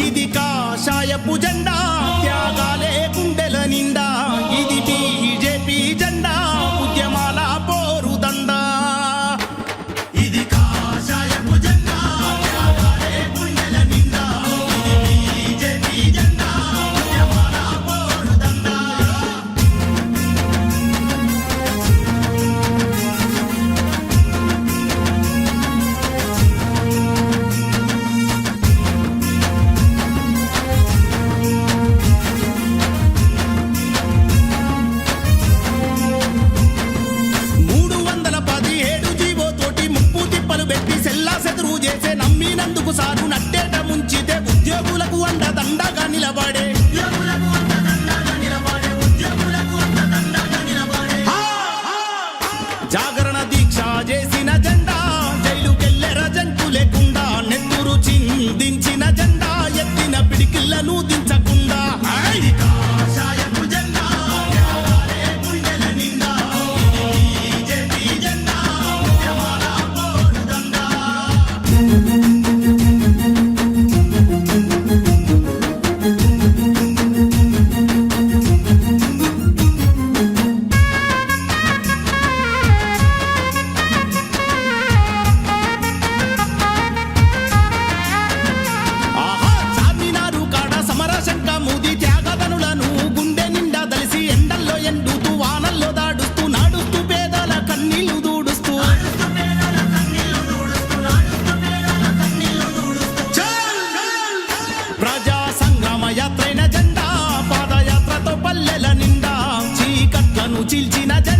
ఇది కాషాయ పూజ శత్రువు చేసే నమ్మినందుకు సారు నట్టేట til Gina Jan